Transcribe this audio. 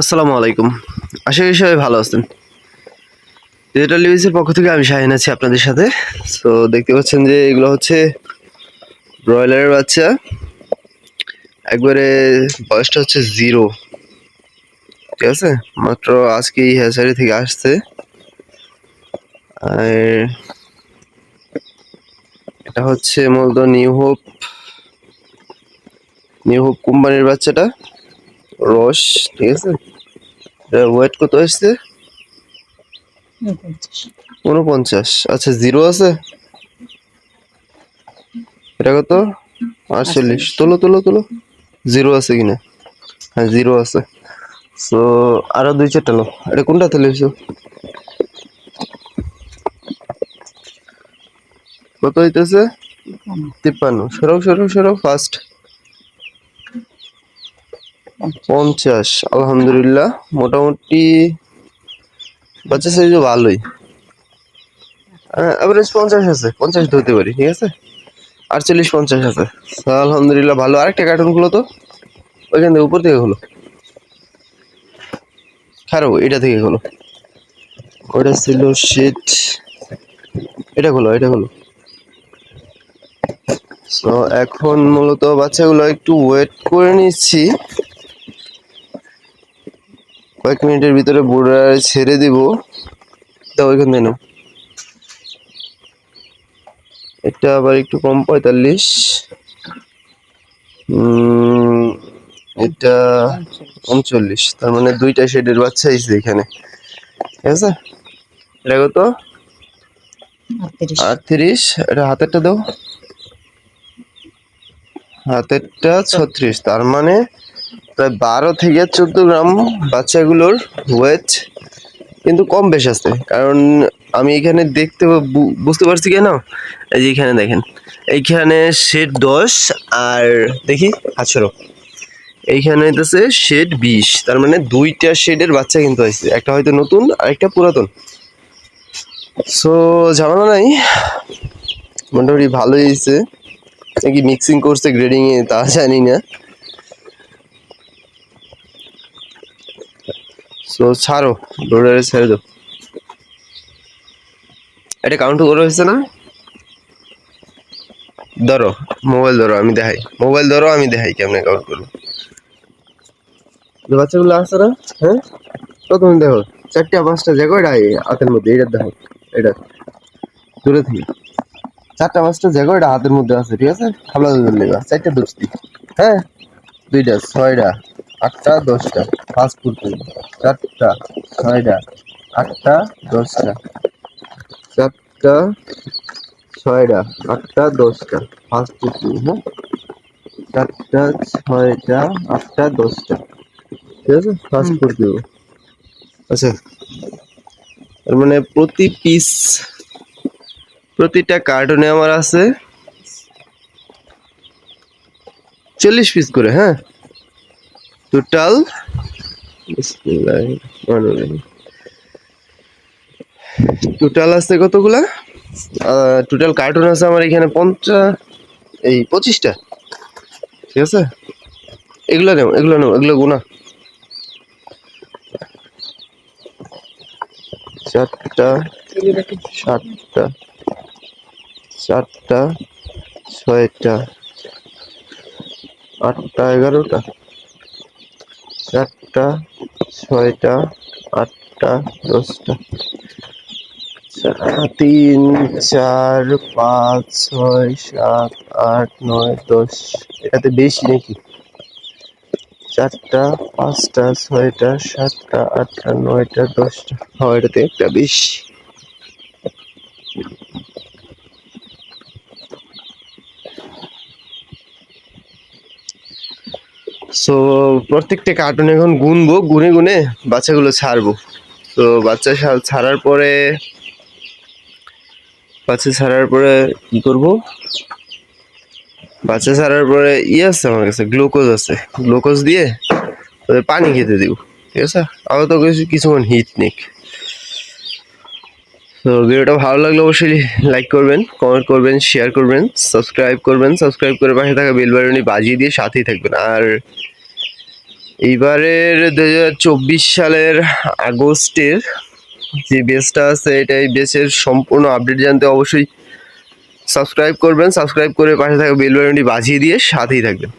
আসসালামু আলাইকুম। আশা করি সবাই ভালো আছেন। ডিজিটাল নিউজের পক্ষ থেকে আমি শাহিন আছি আপনাদের সাথে। সো দেখতে পাচ্ছেন যে এগুলো হচ্ছে ব্রয়লারের বাচ্চা। একবারে বয়সটা হচ্ছে জিরো ঠিক আছে? মাত্র আজকে এই হ্যাচারি থেকে আসছে। আর এটা হচ্ছে মূলত নিউ হোপ নিউ হোপ কোম্পানির বাচ্চাটা। রস, ঠিক আছে? ওয়েট কত আসছে? উনপঞ্চাশ আচ্ছা জিরো আছে? এটা কত? আটচল্লিশ। তোলো তোলো তোলো। জিরো আছে কিনা? হ্যাঁ জিরো আছে। তো আরও দুই চারটা লো এটা কোনটা তুলেছো কত হইতেছে? তিপ্পান্ন। সরো সরো সরো ফার্স্ট পঞ্চাশ, আলহামদুলিল্লাহ। মোটামুটি বাচ্চা সাইজও ভালোই। অ্যাভারেজ পঞ্চাশ আছে, পঞ্চাশ ধরতে পারি, ঠিক আছে? আটচল্লিশ, পঞ্চাশ আছে। আলহামদুলিল্লাহ, ভালো। আরেকটা কার্টুন খুলো তো। ওইখান থেকে, উপর থেকে খোলো। খারাপ, এটা থেকে খোলো। ওটা ছিল শীত এটা খোলো এটা খোলো। তো এখন মূলত বাচ্চাগুলো একটু ওয়েট করে নিচ্ছি। কয়েক মিনিটের ভিতরে বোর্ডার ছেড়ে দিব। তা ওইখান থেকে নাও। এটা আবার একটু কম পঁয়তাল্লিশ। এটা উনচল্লিশ। তার মানে দুইটা শেডের বাচ্চা এসেছে এখানে। ঠিক আছে? এটা কত? আটত্রিশ। এটা হাতেরটা দাও। হাতেরটা ছত্রিশ। তার মানে প্রায় বারো থেকে চোদ্দ গ্রাম বাচ্চাগুলোর ওয়েট কিন্তু কম বেশ আছে। কারণ আমি এখানে দেখতে বুঝতে পারছি কেন? এই যে এখানে দেখেন। এইখানে শেড দশ আর দেখি, আঠারো। এইখানে হইতেছে শেড বিশ। তার মানে দুইটা শেডের বাচ্চা কিন্তু হয়েছে একটা হয়তো নতুন আর একটা পুরাতন। সো ঝামেলা নাই। মোটামুটি ভালোই হয়েছে নাকি মিক্সিং করছে গ্রেডিংয়ে তা জানি না। সো ছাড়ো লোডারে ছেড়ে দাও। এটা কাউন্ট করা হয়েছে না? ধরো মোবাইল ধরো, আমি দেখাই। মোবাইল ধরো, আমি দেখাই কেমনে কাউন্ট করব। বাচ্চাগুলো আছে না? হ্যাঁ? প্রথমে দেখো, চারটা, পাঁচটা জায়গা এটা হাতের মধ্যে এটা দেখো এটা দূরে থেকে। চারটা, পাঁচটা জায়গা এটা হাতের মধ্যে আছে, ঠিক আছে? খাবলা লেগা, চারটা দোস্তি। হ্যাঁ? দুইটা, ছয়টা। আটটা দশটা ফাস্ট ফুড চারটা ছয়টা আটটা দশটা চারটা ছয়টা আটটা দশটা ফাস্ট ফুড হ্যাঁ? চারটা ছয়টা আটটা দশটা ঠিক আছে? ফাস্ট ফুড দেবো আচ্ছা তার মানে প্রতি পিস প্রতিটা কার্টুনে আমার আছে চল্লিশ পিস করে হ্যাঁ? টোটাল টোটাল আছে কতগুলা? টোটাল কার্টুন আছে আমার এখানে পঞ্চাশ এই পঁচিশটা। ঠিক আছে? এগুলো নেও এগুলো নেও এগুলো গুনা চারটা সাতটা চারটা ছয়টা আটটা এগারোটা। চারটা ছয়টা, আটটা, দশটা। চা- তিন, চার, পাঁচ, ছয়, সাত, আট, নয়, দশ, এটাতে বেশি নাকি? চারটা, পাঁচটা, ছয়টা, সাতটা, আটটা, নয়টা, দশটা। হয়, এটাতে একটা বেশি। সো প্রত্যেকটা কার্টুন এখন গুনবো, গুনে গুনে বাচ্চাগুলো ছাড়বো। তো বাচ্চা ছাড়ার পরে, বাচ্চা ছাড়ার পরে কি করব? বাচ্চা ছাড়ার পরে ইয়ে আছে আমার কাছে গ্লুকোজ আছে। গ্লুকোজ দিয়ে ওদের পানি খেতে দিব, ঠিক আছে? আবার তো কিছু কিছুক্ষণ হিট নিক। তো ভিডিওটা ভালো লাগলে অবশ্যই লাইক করবেন কমেন্ট করবেন শেয়ার করবেন সাবস্ক্রাইব করবেন সাবস্ক্রাইব করে পাশে থাকা বেল বাজিয়ে দিয়ে সাথেই থাকবেন। আর এইবারের দু হাজার চব্বিশ সালের আগস্টের যে বেসটা আছে, এটা এই বেসের সম্পূর্ণ আপডেট জানতে অবশ্যই সাবস্ক্রাইব করবেন। সাবস্ক্রাইব করে পাশে থাকা বেল বাটনটি বাজিয়ে দিয়ে সাথেই থাকবেন।